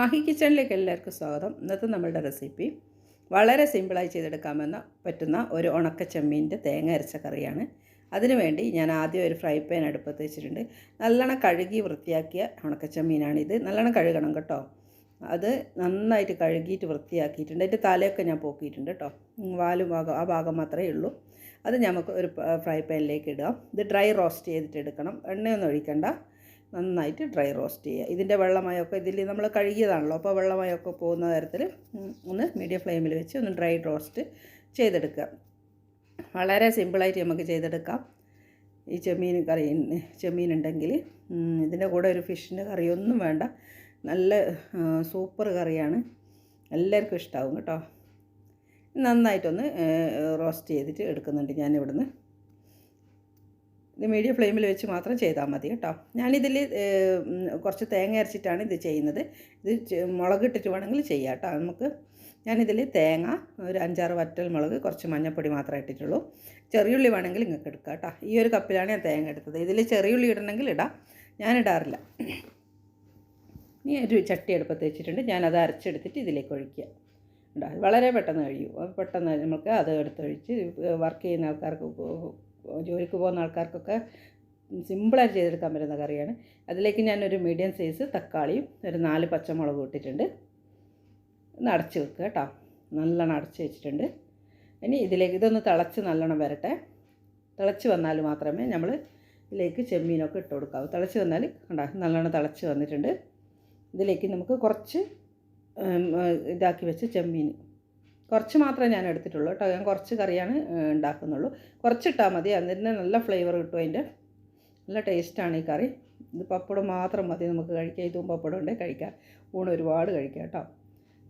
മാഹി കിച്ചണിലേക്ക് എല്ലാവർക്കും സ്വാഗതം. ഇന്നത്തെ നമ്മളുടെ റെസിപ്പി വളരെ സിമ്പിളായി ചെയ്തെടുക്കാമെന്ന പറ്റുന്ന ഒരു ഉണക്ക ചെമ്മീന്റെ തേങ്ങ അരച്ച കറിയാണ്. അതിനുവേണ്ടി ഞാൻ ആദ്യം ഒരു ഫ്രൈ പാൻ അടുപ്പത്ത് വെച്ചിട്ടുണ്ട്. നല്ലോണം കഴുകി വൃത്തിയാക്കിയ ഉണക്ക ചെമ്മീനാണിത് നല്ലോണം കഴുകണം കേട്ടോ. അത് നന്നായിട്ട് കഴുകിയിട്ട് വൃത്തിയാക്കിയിട്ടുണ്ട്. അതിന്റെ തലയൊക്കെ ഞാൻ പോക്കിയിട്ടുണ്ട് കേട്ടോ. വാലും ഭാഗം ആ ഭാഗം മാത്രമേ ഉള്ളൂ. അത് നമുക്ക് ഒരു ഫ്രൈ പാനിലേക്ക് ഇടുക ഇത് ഡ്രൈ റോസ്റ്റ് ചെയ്തിട്ട് എടുക്കണം. എണ്ണയൊന്നും ഒഴിക്കണ്ട. നന്നായിട്ട് ഡ്രൈ റോസ്റ്റ് ചെയ്യുക. ഇതിന്റെ വെള്ളമയമൊക്കെ ഇതിൽ നമ്മൾ കഴുകിയതാണല്ലോ അപ്പോൾ വെള്ളമയമൊക്കെ പോകുന്ന തരത്തിൽ ഒന്ന് മീഡിയം ഫ്ലെയിമിൽ വെച്ച് ഒന്ന് ഡ്രൈ റോസ്റ്റ് ചെയ്തെടുക്കുക. വളരെ സിമ്പിളായിട്ട് നമുക്ക് ചെയ്തെടുക്കാം. ഈ ചെമ്മീൻ കറി ചെമ്മീൻ ഉണ്ടെങ്കിൽ ഇതിന്റെ കൂടെ ഒരു ഫിഷിന്റെ കറിയൊന്നും വേണ്ട. നല്ല സൂപ്പർ കറിയാണ്. എല്ലാവർക്കും ഇഷ്ടമാവും കേട്ടോ. നന്നായിട്ടൊന്ന് റോസ്റ്റ് ചെയ്തിട്ട് എടുക്കുന്നുണ്ട് ഞാനിവിടുന്ന്. ഇത് മീഡിയം ഫ്ലെയിമിൽ വെച്ച് മാത്രം ചെയ്താൽ മതി കേട്ടോ. ഞാനിതിൽ കുറച്ച് തേങ്ങ അരച്ചിട്ടാണ് ഇത് ചെയ്യുന്നത്. ഇത് മുളകിട്ടിട്ട് വേണമെങ്കിൽ ചെയ്യാം കേട്ടോ. നമുക്ക് ഞാനിതിൽ തേങ്ങ ഒരു അഞ്ചാറ് വറ്റൽ മുളക് കുറച്ച് മഞ്ഞൾപ്പൊടി മാത്രമേ ഇട്ടിട്ടുള്ളൂ. ചെറിയുള്ളി വേണമെങ്കിൽ നിങ്ങൾക്ക് എടുക്കാം കേട്ടോ. ഈ ഒരു കപ്പിലാണ് ഞാൻ തേങ്ങ എടുത്തത്. ഇതിൽ ചെറിയുള്ളി ഇടണമെങ്കിൽ ഇടാം. ഞാൻ ഇടാറില്ല. ഇനി ഒരു ചട്ടി അടുപ്പത്ത് വെച്ചിട്ടുണ്ട്. ഞാനത് അരച്ചെടുത്തിട്ട് ഇതിലേക്ക് ഒഴിക്കുക. വളരെ പെട്ടെന്ന് കഴിയും. പെട്ടെന്ന് നമുക്ക് അത് എടുത്തൊഴിച്ച് വർക്ക് ചെയ്യുന്ന ആൾക്കാർക്ക് ജോലിക്ക് പോകുന്ന ആൾക്കാർക്കൊക്കെ സിമ്പിളായിട്ട് ചെയ്തെടുക്കാൻ പറ്റുന്ന കറിയാണ്. അതിലേക്ക് ഞാനൊരു മീഡിയം സൈസ് തക്കാളിയും ഒരു നാല് പച്ചമുളകും ഇട്ടിട്ടുണ്ട്. ഒന്ന് അടച്ച് വെക്കുക കേട്ടോ. നല്ലോണം അടച്ച് വെച്ചിട്ടുണ്ട്. ഇനി ഇതിലേക്ക് ഇതൊന്ന് തിളച്ച് നല്ലോണം വരട്ടെ. തിളച്ച് വന്നാൽ മാത്രമേ നമ്മൾ ഇതിലേക്ക് ചെമ്മീനൊക്കെ ഇട്ട് കൊടുക്കാവൂ. തിളച്ച് വന്നാൽ കണ്ടോ നല്ലോണം തിളച്ച് വന്നിട്ടുണ്ട്. ഇതിലേക്ക് നമുക്ക് കുറച്ച് ഇതാക്കി വെച്ച് ചെമ്മീൻ കുറച്ച് മാത്രമേ ഞാൻ എടുത്തിട്ടുള്ളൂ കേട്ടോ. ഞാൻ കുറച്ച് കറിയാണ് ഉണ്ടാക്കുന്നുള്ളൂ. കുറച്ചിട്ടാൽ മതി. അതിന് നല്ല ഫ്ലേവർ കിട്ടും അതിന്റെ. നല്ല ടേസ്റ്റാണ് ഈ കറി. ഇത് പപ്പടം മാത്രം മതി. നമുക്ക് കഴിക്കാം. ഇതും പപ്പടം ഉണ്ടേ കഴിക്കാം. ഊണ് ഒരുപാട് കഴിക്കാം കേട്ടോ.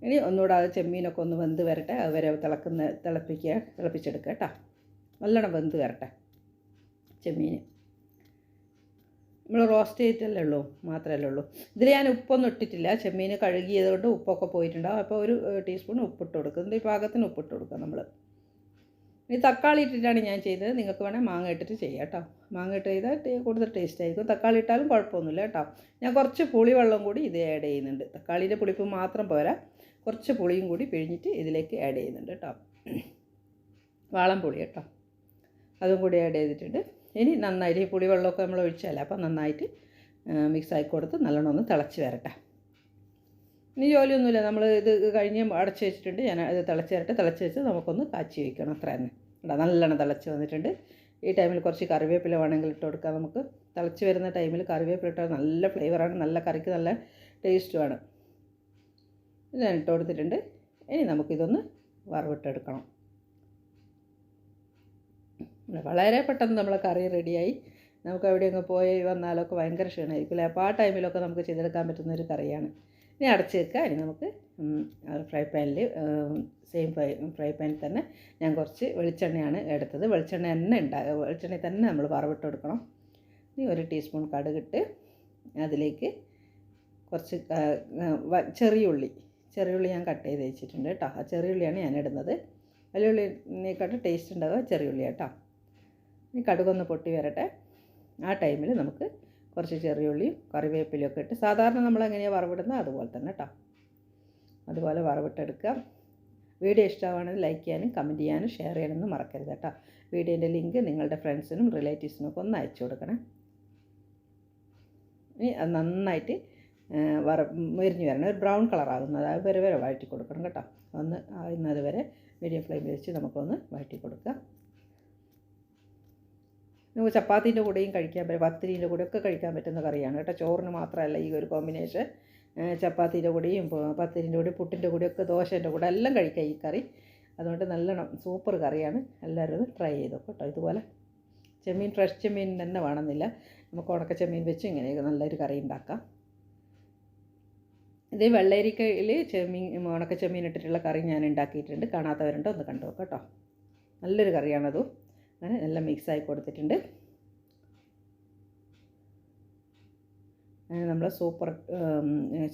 ഇനി ഒന്നുകൂടെ അത് ചെമ്മീനൊക്കെ ഒന്ന് വെന്ത് വരട്ടെ. അതുവരെ തിളക്കുന്ന തിളപ്പിക്കുക തിളപ്പിച്ചെടുക്കുക കേട്ടോ. നല്ലോണം വെന്ത് വരട്ടെ. ചെമ്മീൻ നമ്മൾ റോസ്റ്റ് ചെയ്തിട്ടല്ലേ ഉള്ളൂ മാത്രമല്ലേ ഉള്ളൂ. ഇതിൽ ഞാൻ ഉപ്പൊന്നും ഇട്ടിട്ടില്ല. ചെമ്മീൻ കഴുകിയത് കൊണ്ട് ഉപ്പൊക്കെ പോയിട്ടുണ്ടാവും. അപ്പോൾ ഒരു ടീസ്പൂൺ ഉപ്പിട്ട് കൊടുക്കുന്നുണ്ട് ഈ പാകത്തിന് ഉപ്പിട്ട് കൊടുക്കുക നമ്മൾ. ഈ തക്കാളി ഇട്ടിട്ടാണ് ഞാൻ ചെയ്തത്. നിങ്ങൾക്ക് വേണേൽ മാങ്ങ ഇട്ടിട്ട് ചെയ്യാം കേട്ടോ. മാങ്ങ ഇട്ട് ചെയ്താൽ കൂടുതൽ ടേസ്റ്റ് ആയിരിക്കും. തക്കാളി ഇട്ടാലും കുഴപ്പമൊന്നുമില്ല കേട്ടോ. ഞാൻ കുറച്ച് പുളിവെള്ളം കൂടി ഇത് ആഡ് ചെയ്യുന്നുണ്ട്. തക്കാളിയുടെ പുളിപ്പ് മാത്രം പോരാ. കുറച്ച് പുളിയും കൂടി പിഴിഞ്ഞിട്ട് ഇതിലേക്ക് ആഡ് ചെയ്യുന്നുണ്ട് കേട്ടോ. വാളം പുളി കേട്ടോ. അതും കൂടി ആഡ് ചെയ്തിട്ടുണ്ട്. ഇനി നന്നായിട്ട് ഈ പുളിവെള്ളമൊക്കെ നമ്മൾ ഒഴിച്ചാലേ അപ്പോൾ നന്നായിട്ട് മിക്സ് ആയി കൊടുത്ത് നല്ലോണം ഒന്ന് തിളച്ച് വരട്ടെ. ഇനി ജോലിയൊന്നുമില്ല. നമ്മൾ ഇത് കഴിഞ്ഞ് അടച്ച് വെച്ചിട്ടുണ്ട്. ഞാൻ ഇത് തിളച്ച് വരട്ടെ. തിളച്ച് വെച്ച് നമുക്കൊന്ന് കാച്ചി വയ്ക്കണം അത്ര തന്നെ. ഇവിടെ നല്ലോണം തിളച്ച് വന്നിട്ടുണ്ട്. ഈ ടൈമിൽ കുറച്ച് കറിവേപ്പില വേണമെങ്കിൽ ഇട്ട് കൊടുക്കാം നമുക്ക്. തിളച്ച് വരുന്ന ടൈമിൽ കറിവേപ്പില ഇട്ടാൽ നല്ല ഫ്ലേവറാണ്. നല്ല കറിക്ക് നല്ല ടേസ്റ്റുമാണ്. ഞാൻ ഇട്ട് കൊടുത്തിട്ടുണ്ട്. ഇനി നമുക്കിതൊന്ന് വറവിട്ടെടുക്കണം. വളരെ പെട്ടെന്ന് നമ്മളെ കറി റെഡിയായി. നമുക്ക് എവിടെയെങ്കിലും പോയി വന്നാലൊക്കെ ഭയങ്കര ക്ഷീണമായിരിക്കില്ല അപ്പോൾ ആ ടൈമിലൊക്കെ നമുക്ക് ചെയ്തെടുക്കാൻ പറ്റുന്ന ഒരു കറിയാണ്. ഇനി അടച്ച് വെക്കുക. ഇനി നമുക്ക് ഫ്രൈ പാനിൽ സെയിം ഫ്രൈ ഫ്രൈ പാനിൽ തന്നെ ഞാൻ കുറച്ച് വെളിച്ചെണ്ണയാണ് എടുത്തത്. വെളിച്ചെണ്ണ തന്നെ ഉണ്ടാകുക വെളിച്ചെണ്ണയിൽ തന്നെ നമ്മൾ വറവിട്ട് കൊടുക്കണം. ഇനി ഒരു ടീസ്പൂൺ കടുകിട്ട് അതിലേക്ക് കുറച്ച് ചെറിയ ഉള്ളി. ചെറിയ ഉള്ളി ഞാൻ കട്ട് ചെയ്ത് വെച്ചിട്ടുണ്ട് കേട്ടോ. ആ ചെറിയ ഉള്ളിയാണ് ഞാൻ ഇടുന്നത്. വലിയ ഉള്ളിനെക്കാട്ടും ടേസ്റ്റ് ഉണ്ടാവുക ചെറിയ ഉള്ളി കേട്ടോ. ഇനി കടുകൊന്ന് പൊട്ടി വരട്ടെ. ആ ടൈമിൽ നമുക്ക് കുറച്ച് ചെറിയുള്ളിയും കറിവേപ്പിലയൊക്കെ ഇട്ട് സാധാരണ നമ്മൾ എങ്ങനെയാണ് വറവിടുന്നത്? അതുപോലെ തന്നെ കേട്ടോ അതുപോലെ വറവിട്ടെടുക്കുക വീഡിയോ ഇഷ്ടമാണെങ്കിൽ ലൈക്ക് ചെയ്യാനും കമന്റ് ചെയ്യാനും ഷെയർ ചെയ്യാനൊന്നും മറക്കരുത് കേട്ടോ വീഡിയോന്റെ ലിങ്ക് നിങ്ങളുടെ ഫ്രണ്ട്സിനും റിലേറ്റീവ്സിനും ഒക്കെ ഒന്ന് അയച്ചു കൊടുക്കണേ. ഇനി അത് നന്നായിട്ട് വറ മുരിഞ്ഞ് വരണം. ഒരു ബ്രൗൺ കളറാകുന്നത് അത് വരെ വരെ വഴറ്റി കൊടുക്കണം കേട്ടോ. ഒന്ന് ആകുന്നത് വരെ മീഡിയം ഫ്ലെയിമിൽ വെച്ച് നമുക്കൊന്ന് വഴറ്റി കൊടുക്കാം. നമുക്ക് ചപ്പാത്തീന്റെ കൂടെയും കഴിക്കാൻ പറ്റും പത്തിരീന്റെ ഒക്കെ കഴിക്കാൻ പറ്റുന്ന കറിയാണ് കേട്ടോ. ചോറിന് മാത്രമല്ല ഈ ഒരു കോമ്പിനേഷൻ ചപ്പാത്തീന്റെ കൂടെയും പത്തിരീന്റെ കൂടെ പുട്ടിന്റെ കൂടെ ഒക്കെ ദോശേന്റെ കൂടെ എല്ലാം കഴിക്കാം ഈ കറി. അതുകൊണ്ട് നല്ലോണം സൂപ്പർ കറിയാണ്. എല്ലാവരും ട്രൈ ചെയ്തോ കേട്ടോ. ഇതുപോലെ ചെമ്മീൻ ഫ്രഷ് ചെമ്മീൻ തന്നെ വേണമെന്നില്ല. നമുക്ക് ഉണക്ക ചെമ്മീൻ വെച്ച് ഇങ്ങനെയൊക്കെ നല്ലൊരു കറി ഉണ്ടാക്കാം. ഇത് വെള്ളരിക്കയിൽ ചെമ്മീൻ ഉണക്ക ചെമ്മീൻ ഇട്ടിട്ടുള്ള കറി ഞാൻ ഉണ്ടാക്കിയിട്ടുണ്ട്. കാണാത്തവരുണ്ടോ ഒന്ന് കണ്ടു കേട്ടോ. നല്ലൊരു കറിയാണതും. അങ്ങനെ നല്ല മിക്സായി കൊടുത്തിട്ടുണ്ട്. അങ്ങനെ നമ്മൾ സൂപ്പർ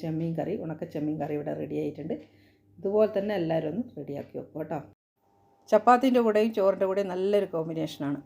ചെമ്മീൻ കറി ഉണക്ക ചെമ്മീൻ കറി ഇവിടെ റെഡി ആയിട്ടുണ്ട്. ഇതുപോലെ തന്നെ എല്ലാവരും ഒന്ന് റെഡിയാക്കി വെക്കും കേട്ടോ. ചപ്പാത്തിന്റെ കൂടെയും ചോറിന്റെ കൂടെയും നല്ലൊരു കോമ്പിനേഷനാണ്